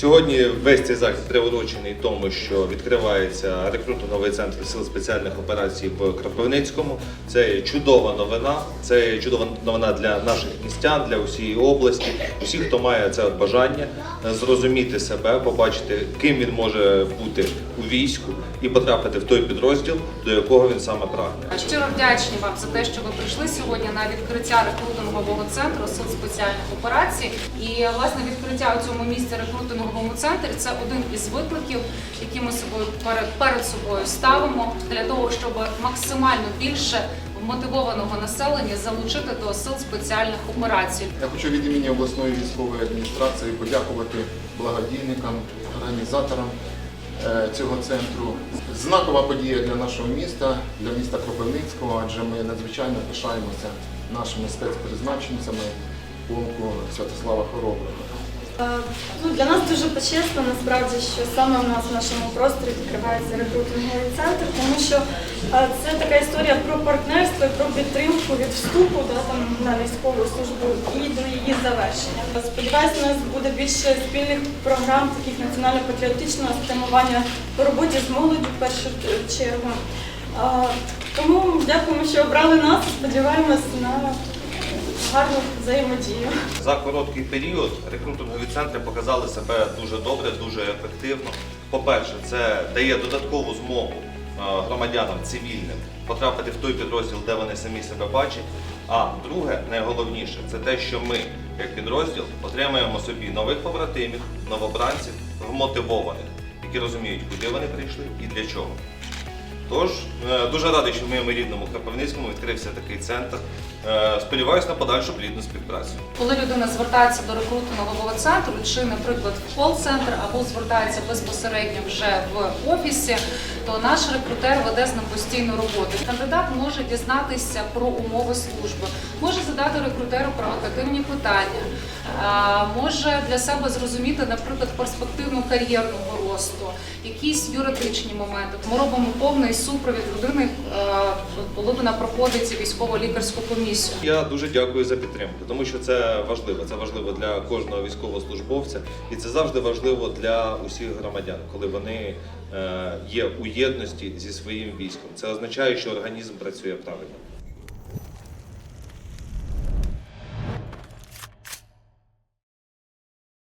Сьогодні весь цей захід приурочений тому, що відкривається рекрутинговий центр сил спеціальних операцій в Кропивницькому. Це чудова новина. Це чудова новина для наших містян, для усієї області. Усі, хто має це бажання зрозуміти себе, побачити, ким він може бути у війську і потрапити в той підрозділ, до якого він саме прагне. Щиро вдячні вам за те, що ви прийшли сьогодні на відкриття рекрутингового центру сил спеціальних операцій. І власне відкриття у цьому місці рекрутинговому центрі це один із викликів, які ми собою перед, перед собою ставимо для того, щоб максимально більше вмотивованого населення залучити до сил спеціальних операцій. Я хочу від імені обласної військової адміністрації подякувати благодійникам, організаторам е, цього центру. Знакова подія для нашого міста, для міста Кропивницького, адже ми надзвичайно пишаємося нашими спецпризначенцями полку Святослава Хороброго. Е, Ну, для нас дуже почесно насправді, що саме у нас в нашому просторі відкривається рекрутинговий центр, тому що е, це така історія про партнерство і про підтримку від вступу да, там, на військову службу і до її завершення. Сподіваюся, у нас буде більше спільних програм, таких національно-патріотичного спрямування по роботі з молоддю в першу чергу. Е, Тому дякуємо, що обрали нас. Сподіваємось на гарну взаємодію. За короткий період рекрутингові центри показали себе дуже добре, дуже ефективно. По-перше, це дає додаткову змогу е, громадянам цивільним потрапити в той підрозділ, де вони самі себе бачать. А друге, найголовніше, це те, що ми, як підрозділ, отримаємо собі нових побратимів, новобранців, вмотивованих, які розуміють, куди вони прийшли і для чого. Тож е, дуже радий, що в моєму рідному Кропивницькому відкрився такий центр. Е, Сподіваюсь на подальшу плідну співпрацю. Коли людина звертається до рекрутингового центру, чи, наприклад, в кол-центр, або звертається безпосередньо вже в офісі, то наш рекрутер веде з ним постійну роботу. Кандидат може дізнатися про умови служби, може задати рекрутеру провокативні питання, може для себе зрозуміти, наприклад, перспективну кар'єрного росту, якісь юридичні моменти. Ми робимо повний супровід людини, е, коли вона проходить військово-лікарську комісію. Я дуже дякую за підтримку, тому що це важливо. Це важливо для кожного військовослужбовця, і це завжди важливо для усіх громадян, коли вони е, є у єдності зі своїм військом. Це означає, що організм працює правильно.